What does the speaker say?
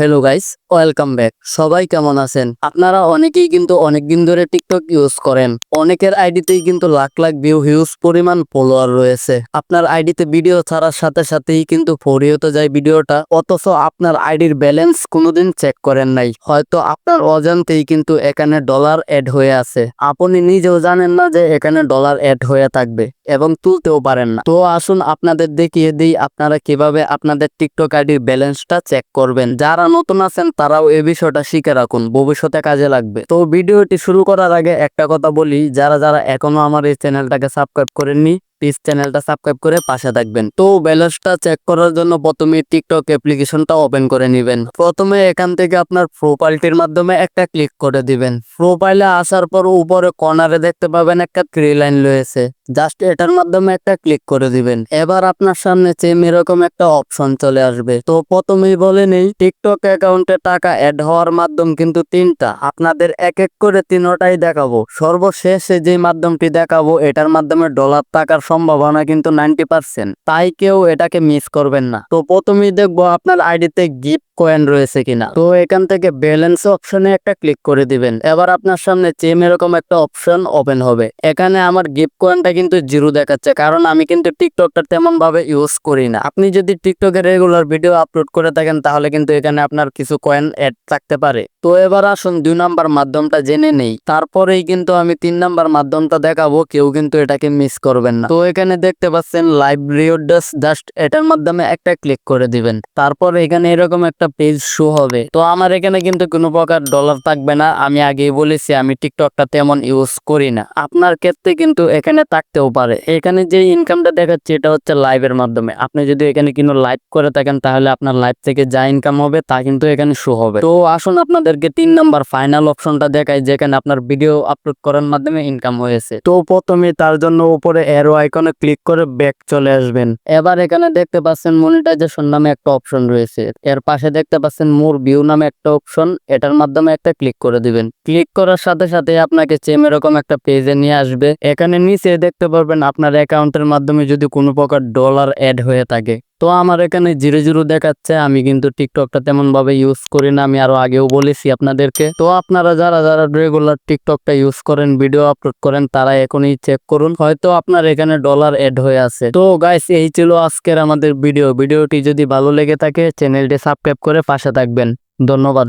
Hello guys welcome back সবাই কেমন আছেন? আপনারা অনেকেই কিন্তু অনেক দিন ধরে টিকটক ইউজ করেন। অনেকের আইডিতেই কিন্তু লাখ লাখ ভিউ হিউজ পরিমাণ ফলোয়ার রয়েছে। আপনার আইডিতে ভিডিও ছাড়ার সাথে সাথেই কিন্তু ফরিয়েতে যায় ভিডিওটা অথচ আপনার আইডির ব্যালেন্স কোনোদিন চেক করেন নাই। হয়তো আপনার অজান্তেই কিন্তু এখানে ডলার অ্যাড হয়ে আছে। আপনি নিজেও জানেন না যে এখানে ডলার অ্যাড হয়ে থাকবে। এবং তুলতেও পারেন না। তো আসুন আপনাদের দেখিয়ে দিই আপনারা কীভাবে আপনাদের টিকটক আইডির ব্যালেন্সটা চেক করবেন। যারা নতুন আছেন তারাও এই বিষয়টা শিখে রাখুন, ভবিষ্যতে কাজে লাগবে। তো ভিডিওটি শুরু করার আগে একটা কথা বলি, যারা যারা এখনও আমার এই চ্যানেলটাকে সাবস্ক্রাইব করেননি প্লিজ চ্যানেলটা সাবস্ক্রাইব করে পাশে থাকবেন। তো ব্যালেন্সটা চেক করার জন্য প্রথমে টিকটক অ্যাপ্লিকেশনটা ওপেন করে নেবেন। প্রথমে এখান থেকে আপনার প্রোফাইলটির মাধ্যমে একটা ক্লিক করে দিবেন। প্রোফাইলে আসার পর উপরে কর্নারে দেখতে পাবেন একটা থ্রি লাইন রয়েছে। জাস্ট এটার মাধ্যমে একটা ক্লিক করে দিবেন। এবার আপনার সামনে সেম এরকম একটা অপশন চলে আসবে। তো প্রথমেই বলে নেই টিকটক অ্যাকাউন্টে টাকা অ্যাড হওয়ার মাধ্যম কিন্তু তিনটা। আপনাদের এক এক করে তিনটাই দেখাবো। সর্বশেষে যে মাধ্যমটি দেখাবো, এটার মাধ্যমে ডলার টাকার সম্ভাবনা কিন্তু নাইনটি পার্সেন্ট তাই কেউ এটাকে মিস করবেন না। তো প্রথমেই দেখব আপনার আইডিতে গিফট কয়েন রয়েছে কিনা। তো এখান থেকে ব্যালেন্স অপশনে একটা ক্লিক করে দিবেন। এবার আপনার সামনে চেম এরকম একটা অপশন ওপেন হবে। এখানে আমার গিফট কয়েনটা কিন্তু জিরো দেখাচ্ছে। কারণ আমি কিন্তু টিকটকটা তেমন ভাবে ইউজ করি না। আপনি যদি টিকটকে রেগুলার ভিডিও আপলোড করে থাকেন, তাহলে কিন্তু এখানে আপনার কিছু কয়েন অ্যাড থাকতে পারে। তো এবার আসুন দুই নাম্বার মাধ্যমটা জেনে নেই। তারপরেই কিন্তু আমি তিন নাম্বার মাধ্যমটা দেখাবো, কেউ কিন্তু এটাকে মিস করবেন না। তো এখানে দেখতে পাচ্ছেন লাইভ রিওডাস জাস্ট এটার মাধ্যমে একটা ক্লিক করে দিবেন। তারপর এখানে এরকম একটা পেজ শো হবে। তো আমার এখানে কিন্তু কোনো প্রকার ডলার থাকবে না। আমি আগেই বলেছি, আমি টিকটকটা তেমন ইউজ করি না। আপনার ক্ষেত্রে কিন্তু এখানে থাকতেও পারে। এখানে যে ইনকামটা দেখাচ্ছে এটা হচ্ছে লাইভের মাধ্যমে। আপনি যদি এখানে কিন্তু লাইভ করে থাকেন, তাহলে আপনার লাইভ থেকে যা ইনকাম হবে, তা কিন্তু এখানে শো হবে। তো আসুন আপনাদেরকে তিন নাম্বার ফাইনাল অপশনটা দেখাই, যেখানে আপনার ভিডিও আপলোড করার মাধ্যমে ইনকাম হয়েছে। তো প্রথমে তার জন্য উপরে এরো আইকনে ক্লিক করে ব্যাক চলে আসবেন। এবার এখানে দেখতে পাচ্ছেন মনিটাইজেশন নামে একটা অপশন রয়েছে। এর পাশে দেখতে পাচ্ছেন মোর ভিউ নামে একটা অপশন এটার মাধ্যমে একটা ক্লিক করে দিবেন। ক্লিক করার সাথে সাথে আপনাকে সেম এরকম একটা পেজে নিয়ে আসবে। এখানে নিচে দেখতে পারবেন আপনার অ্যাকাউন্টের মাধ্যমে যদি কোনো প্রকার ডলার অ্যাড হয়ে থাকে। তো আমার এখানে জিরো জিরো দেখাচ্ছে, আমি কিন্তু টিকটকটা তেমন ভাবে ইউজ করি না, আমি আরও আগেও বলেছি আপনাদেরকে। তো আপনারা যারা যারা রেগুলার টিকটকটা ইউজ করেন ভিডিও আপলোড করেন, তারা এখনই চেক করুন, হয়তো আপনার এখানে ডলার এড হয়ে আছে। তো গাইস এই ছিল আজকের আমাদের ভিডিও ভিডিওটি যদি ভালো লেগে থাকে চ্যানেলটি সাবস্ক্রাইব করে পাশে থাকবেন। ধন্যবাদ।